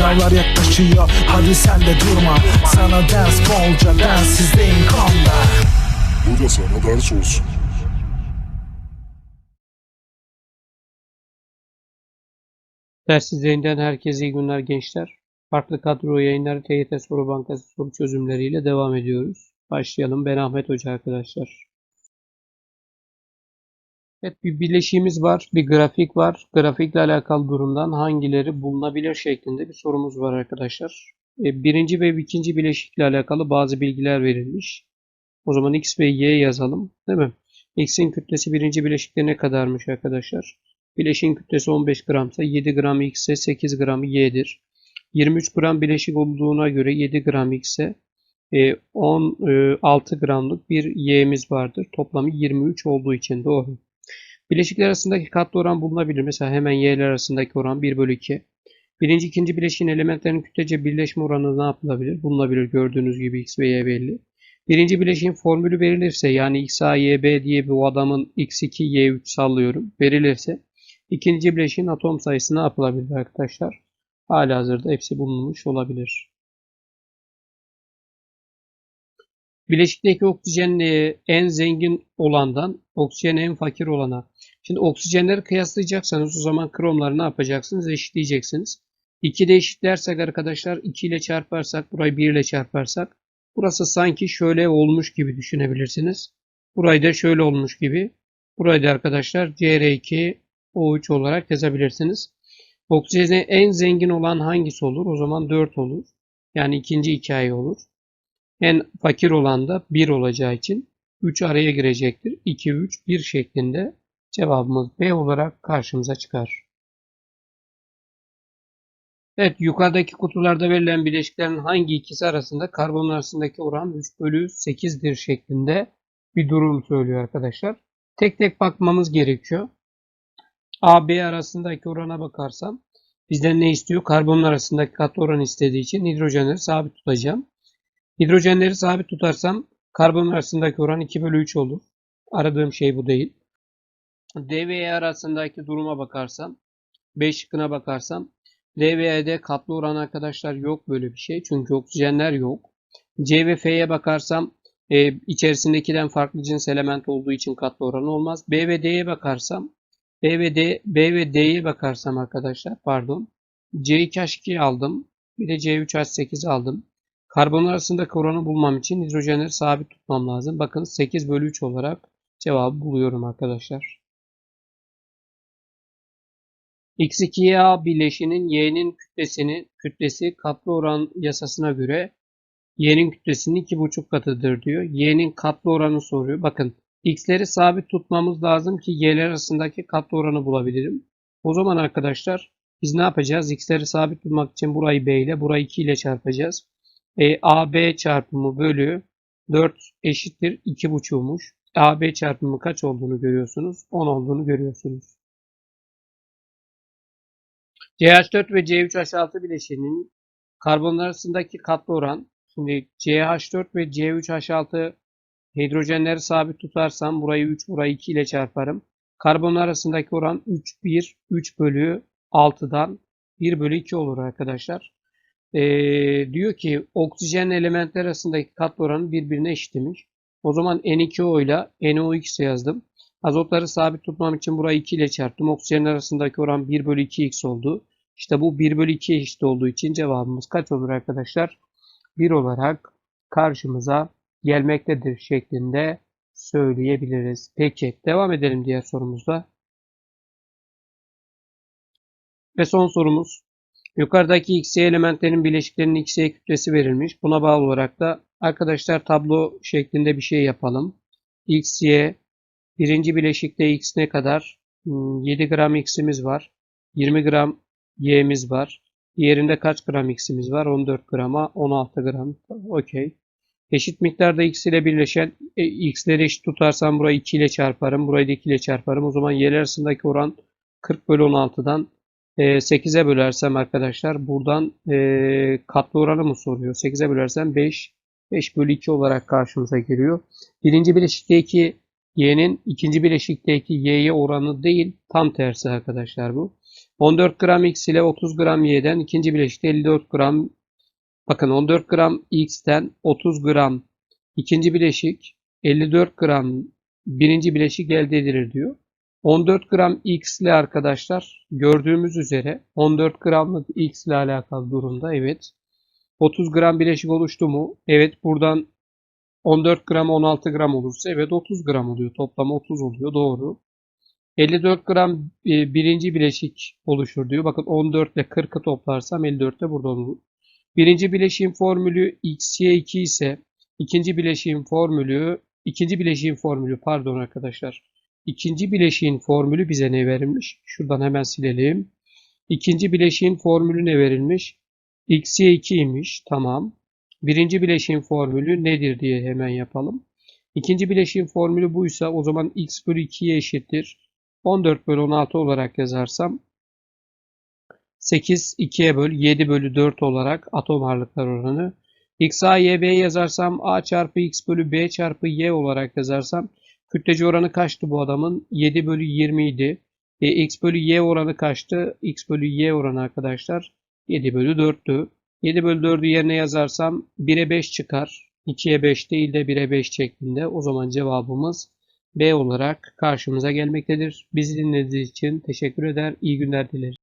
Sınavlar yaklaşıyor hadi sen de durma Sana ders bolca densizliğin konda Bu da sana ders olsun. Ders izleyinden herkese iyi günler gençler. Farklı kadro yayınları TYT Soru Bankası soru çözümleriyle devam ediyoruz. Başlayalım. Ben Ahmet Hoca arkadaşlar. Evet bir bileşiğimiz var, bir grafik var. Grafikle alakalı durumdan hangileri bulunabilir şeklinde bir sorumuz var arkadaşlar. E, birinci ve ikinci bileşikle alakalı bazı bilgiler verilmiş. O zaman X ve Y yazalım. Değil mi? X'in kütlesi birinci bileşikte ne kadarmış arkadaşlar? Bileşiğin kütlesi 15 gramsa 7 gram X'e 8 gram Y'dir. 23 gram bileşik olduğuna göre 7 gram X'e e, 16 gramlık bir Y'miz vardır. Toplamı 23 olduğu için doğru. Bileşikler arasındaki katlı oran bulunabilir. Mesela hemen Y'ler arasındaki oran 1 bölü 2. Birinci, ikinci bileşiğin elementlerinin kütlece birleşme oranı ne yapılabilir? Bulunabilir. Gördüğünüz gibi X ve Y belli. Birinci bileşiğin formülü verilirse yani X, A, Y, B diye bu adamın X2, Y3 sallıyorum. Verilirse ikinci bileşiğin atom sayısı ne yapılabilir arkadaşlar? Halihazırda hepsi bulunmuş olabilir. Bileşikteki oksijen e, en zengin olandan oksijen en fakir olana. Şimdi oksijenleri kıyaslayacaksanız o zaman kromları ne yapacaksınız? Eşitleyeceksiniz. 2 de eşitlersek arkadaşlar 2 ile çarparsak burayı 1 ile çarparsak burası sanki şöyle olmuş gibi düşünebilirsiniz. Burayı da şöyle olmuş gibi. Burayı da arkadaşlar CR2O3 olarak yazabilirsiniz. Oksijene en zengin olan hangisi olur? O zaman 4 olur. Yani ikinci hikaye olur. En fakir olan da 1 olacağı için 3 araya girecektir. 2, 3, 1 şeklinde cevabımız B olarak karşımıza çıkar. Evet yukarıdaki kutularda verilen bileşiklerin hangi ikisi arasında karbon arasındaki oran 3 bölü 8'dir şeklinde bir durum söylüyor arkadaşlar. Tek tek bakmamız gerekiyor. A, B arasındaki orana bakarsam bizden ne istiyor? Karbonlar arasındaki katı oran istediği için hidrojenleri sabit tutacağım. Hidrojenleri sabit tutarsam karbon arasındaki oran 2 bölü 3 olur. Aradığım şey bu değil. D ve E arasındaki duruma bakarsam, B şıkkına bakarsam, D ve E'de katlı oran arkadaşlar yok böyle bir şey. Çünkü oksijenler yok. C ve F'ye bakarsam e, içerisindekinden farklı cins element olduğu için katlı oran olmaz. B ve D'ye bakarsam, B ve D, B ve D'ye bakarsam arkadaşlar pardon. C2H2 aldım. Bir de C3H8 aldım. Karbon arasındaki oranı bulmam için hidrojenleri sabit tutmam lazım. Bakın 8 bölü 3 olarak cevabı buluyorum arkadaşlar. X2A bileşinin Y'nin kütlesini, kütlesi katlı oran yasasına göre Y'nin kütlesinin 2,5 katıdır diyor. Y'nin katlı oranı soruyor. Bakın X'leri sabit tutmamız lazım ki Y'ler arasındaki katlı oranı bulabilirim. O zaman arkadaşlar biz ne yapacağız? X'leri sabit tutmak için burayı B ile, burayı 2 ile çarpacağız. E, AB çarpımı bölü 4 eşittir 2,5'muş. AB çarpımı kaç olduğunu görüyorsunuz? 10 olduğunu görüyorsunuz. CH4 ve C3H6 bileşiğinin karbonlar arasındaki katlı oran. Şimdi CH4 ve C3H6 hidrojenleri sabit tutarsam burayı 3, burayı 2 ile çarparım. Karbonlar arasındaki oran 3, 1, 3 bölü 6'dan 1 bölü 2 olur arkadaşlar. Ee, diyor ki oksijen elementler arasındaki katlı oranı birbirine eşitmiş. O zaman N2O ile NOx yazdım. Azotları sabit tutmam için burayı 2 ile çarptım. Oksijen arasındaki oran 1 bölü 2x oldu. İşte bu 1 bölü 2 eşit olduğu için cevabımız kaç olur arkadaşlar? 1 olarak karşımıza gelmektedir şeklinde söyleyebiliriz. Peki devam edelim diğer sorumuzda. Ve son sorumuz. Yukarıdaki XY elementlerin bileşiklerinin XY kütlesi verilmiş. Buna bağlı olarak da arkadaşlar tablo şeklinde bir şey yapalım. XY birinci bileşikte X ne kadar? 7 gram X'imiz var. 20 gram Y'miz var. Diğerinde kaç gram X'imiz var? 14 grama 16 gram. Okey. Eşit miktarda X ile birleşen e, X'leri eşit tutarsam burayı 2 ile çarparım. Burayı da 2 ile çarparım. O zaman Y'ler arasındaki oran 40 bölü 16'dan 8'e bölersem arkadaşlar buradan e, katlı oranı mı soruyor? 8'e bölersem 5. 5 bölü 2 olarak karşımıza geliyor. Birinci bileşikteki y'nin ikinci bileşikteki y'ye oranı değil tam tersi arkadaşlar bu. 14 gram X ile 30 gram Y'den ikinci bileşikte 54 gram bakın 14 gram X'ten 30 gram ikinci bileşik 54 gram birinci bileşik elde edilir diyor. 14 gram X ile arkadaşlar gördüğümüz üzere 14 gramlık X ile alakalı durumda evet. 30 gram bileşik oluştu mu? Evet buradan 14 gram 16 gram olursa evet 30 gram oluyor. Toplam 30 oluyor. Doğru. 54 gram e, birinci bileşik oluşur diyor. Bakın 14 ile 40'ı toplarsam 54 de burada olur. Birinci bileşiğin formülü XY2 ise ikinci bileşiğin formülü ikinci bileşiğin formülü pardon arkadaşlar. İkinci bileşiğin formülü bize ne verilmiş? Şuradan hemen silelim. İkinci bileşiğin formülü ne verilmiş? XY2'ymiş. Tamam. Birinci bileşiğin formülü nedir diye hemen yapalım. İkinci bileşiğin formülü buysa o zaman x bölü 2'ye eşittir. 14 bölü 16 olarak yazarsam 8 2'ye böl 7 bölü 4 olarak atom ağırlıklar oranı. x a y b yazarsam a çarpı x bölü b çarpı y olarak yazarsam kütlece oranı kaçtı bu adamın? 7 bölü 20 idi. E, x bölü y oranı kaçtı? x bölü y oranı arkadaşlar 7 bölü 4'tü. 7 bölü 4'ü yerine yazarsam 1'e 5 çıkar. 2'ye 5 değil de 1'e 5 şeklinde. O zaman cevabımız B olarak karşımıza gelmektedir. Bizi dinlediğiniz için teşekkür eder. İyi günler dileriz.